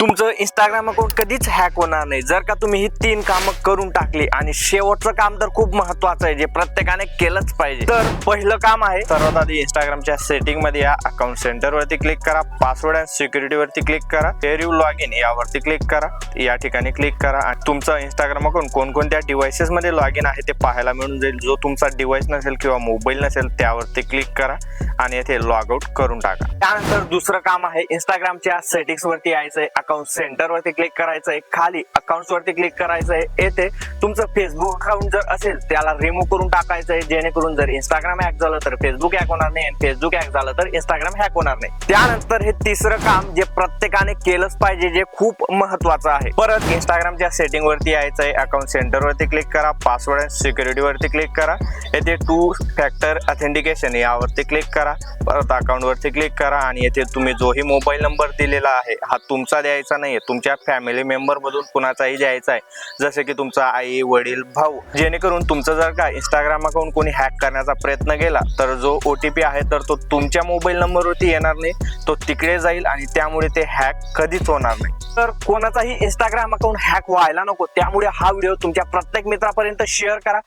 तुमचं Instagram account कधीच hack होणार नाही. जर का तुम्ही ही तीन कामं करून टाकली आणि शेवटचं काम तर खूप महत्वाचं आहे जे प्रत्येकाने केलंच पाहिजे. तर पहिलं काम आहे सर्वात आधी इंस्टाग्रामच्या सेटिंगमध्ये या अकाउंट सेंटर वरती क्लिक करा पासवर्ड अँड सिक्युरिटी वरती क्लिक करा फेअर यू लॉग इन यावरती क्लिक करा या ठिकाणी क्लिक करा आणि तुमचं इंस्टाग्राम अकाउंट कोणकोणत्या डिव्हायसेस मध्ये लॉग इन आहे ते पाहायला मिळून जाईल. जो तुमचा डिव्हाइस नसेल किंवा मोबाईल नसेल त्यावरती क्लिक करा आणि येथे लॉग आउट करून टाका. त्यानंतर दुसरं काम आहे इंस्टाग्रामच्या सेटिंग्स वरती आहे अकाउंट सेंटर वरती क्लिक आहे खाली अकाउंट वरती क्लिक आहे येथे तुमचं फेसबुक अकाउंट जर असेल त्याला रिमूव्ह करून टाकायचं आहे जेणेकरून जर इंस्टाग्राम हॅक झालं तर फेसबुक हॅक होणार नाही. फेसबुक हॅक झालं तर इंस्टाग्राम हॅक होणार नाही. त्यानंतर हे तिसरं काम जे प्रत्येकाने केलंच पाहिजे जे खूप महत्वाचं आहे. परत इंस्टाग्रामच्या सेटिंग वरती आहे अकाउंट सेंटर वरती क्लिक करा. पासवर्ड अँड सिक्युरिटी वरती क्लिक करा. येथे टू फॅक्टर ऑथेंटिकेशन यावरती क्लिक करा. परत अकाउंट वरती क्लिक करा. आणि येथे तुम्ही जोही मोबाईल नंबर दिलेला आहे हा तुमचा द्यायचा नाहीये. तुमच्या फॅमिली मेंबर मधून कुणाचाही द्यायचा आहे. जसे की तुमचा आई वडील भाऊ जेणेकरून तुमचं जर का इंस्टाग्राम अकाउंट कोणी हॅक करण्याचा प्रयत्न केला तर जो ओ टी पी आहे तर तो तुमच्या मोबाईल नंबरवरती येणार नाही. तो तिकडे जाईल आणि त्यामुळे ते हॅक कधीच होणार नाही. तर कोणाचाही इंस्टाग्राम अकाउंट हॅक व्हायला नको. त्यामुळे हा व्हिडिओ तुमच्या प्रत्येक मित्रापर्यंत शेअर करा.